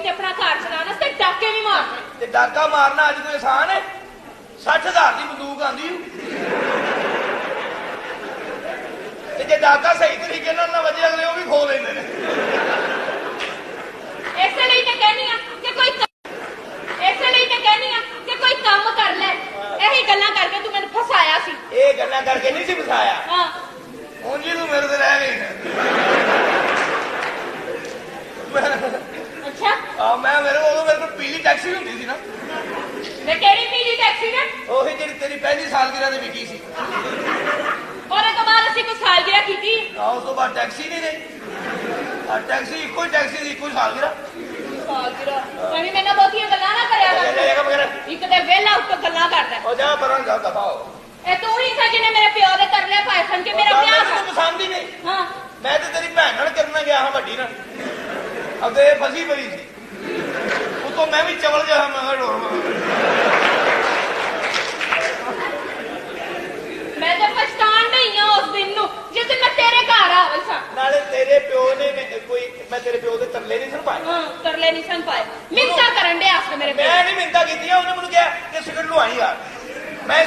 ਘਰ ਚਲਾਉਣ ਵਾਸਤੇ ਡਾਕੇ ਵੀ ਮਾਰਦੇ ਤੇ ਡਾਕਾ ਮਾਰਨਾ ਅੱਜ ਕੋਈ ਆਸਾਨ ਹੈ? 60000 ਦੀ ਬੰਦੂਕ ਆਂਦੀ। ਤੇ ਜੇ ਡਾਕਾ ਸਹੀ ਤਰੀਕੇ ਨਾਲ ਨਾ ਵੱਜੇ ਅਗਲੇ ਉਹ ਵੀ ਖੋ ਲੈਂਦੇ ਨੇ। ਇਸੇ ਲਈ ਤਾਂ ਕਹਿੰਦੀ ਆ ਕਿ ਕੋਈ ਇਸੇ ਲਈ ਤਾਂ ਕਹਿੰਦੀ ਆ ਕਿ ਕੋਈ ਕੰਮ ਕਰ ਲੈ। ਇਹੀ ਗੱਲਾਂ ਕਰਕੇ ਤੂੰ ਮੈਨੂੰ ਫਸਾਇਆ ਸੀ। ਇਹ ਗੱਲਾਂ ਕਰਕੇ ਨਹੀਂ ਸੀ ਫਸਾਇਆ? ਹਾਂ। ਜੀ ਤੂੰ ਮੇਰੇ ਤੇ ਰਹਿ ਗਈ। ਅੱਛਾ ਆ ਮੈਂ ਮੇਰੇ ਉਦੋਂ ਮੇਰੇ ਕੋਲ ਪੀਲੀ ਟੈਕਸੀ ਹੁੰਦੀ ਸੀ ਨਾ। ਮੈਂ ਕਿਹੜੀ ਪੀਲੀ ਟੈਕਸੀ ਨੇ? ਉਹੀ ਜਿਹੜੀ ਤੇਰੀ ਪਹਿਲੀ ਸਾਲਗਿਰਾ ਤੇ ਵਿਕੀ ਸੀ। ਉਹਦੇ ਤੋਂ ਬਾਅਦ ਅਸੀਂ ਕੋਈ ਸਾਲਗਿਰਾ ਕੀਤੀ? ਆ ਉਸ ਤੋਂ ਬਾਅਦ ਟੈਕਸੀ ਨਹੀਂ ਰਹੀ। ਆ ਟੈਕਸੀ ਇੱਕੋ ਹੀ ਟੈਕਸੀ ਦੀ ਇੱਕੋ ਹੀ ਸਾਲਗਿਰਾ। ਸਾਲਗਿਰਾ? ਕਹੀਂ ਮੈਨਾਂ ਬਹੁਤੀਆਂ ਗੱਲਾਂ ਨਾ ਕਰਿਆ ਕਰ। ਇੱਕ ਤੇ ਵਿਹਲਾ ਉੱਤੋਂ ਗੱਲਾਂ ਕਰਦਾ। ਉਹ ਜਾ ਪਰਾਂ ਜਾ ਦਫਾਓ ਇਹ ਤੂੰ ਹੀ ਸੀ ਜਿਹਨੇ ਮੇਰੇ ਪਿਓ ਦੇ ਤਰਲੇ ਪਾਏ ਸਨ ਕਿ ਮੇਰਾ ਵਿਆਹ ਕਰ। ਪਸੰਦ ਹੀ ਨਹੀਂ। ਹਾਂ। ਮੈਂ ਤੇ ਤੇਰੀ ਭੈਣ ਨਾਲ ਕਰਨਾ ਗਿਆ ਹਾਂ ਵੱਡੀ ਨਾਲ। ਅੱਗੇ ਫਸੀ ਪਈ ਸੀ। ਉਤੋਂ ਮੈਂ ਵੀ ਚਵਲ ਜਾ ਮੈਂ ਕਿਹਾ ਢੋਲ ਮੈਂ ਤਾਂ ਪਛਤਾਣ ਨਹੀਂ ਆ ਉਸ ਦਿਨ ਨੂੰ ਜਿਸ ਦਿਨ ਮੈਂ ਤੇਰੇ ਘਰ ਆਵਲ ਸਾਂ। ਨਾਲੇ ਤੇਰੇ ਪਿਓ ਨੇ ਮੈਂ- ਕੋਈ ਮੈਂ ਤੇਰੇ ਪਿਓ ਦੇ ਤਰਲੇ ਨਹੀਂ ਸੁਣ ਪਾਏ ਹਾਂ ਤਰਲੇ ਨਹੀਂ ਸਨ ਪਾਏ ਮਿੰਤਾ ਕਰਨ ਦੇ ਆਸਤੇ ਮੇਰੇ ਪਿਓ ਮੈਂ ਨਹੀਂ ਮਿੰਤਾ ਕੀਤੀਆਂ ਉਹਨੇ ਮੈਨੂੰ ਕਿਹਾ ਕਿ ਸਿਗਰਟ ਲਵਾਈ ਯਾਰ ਮੈਂ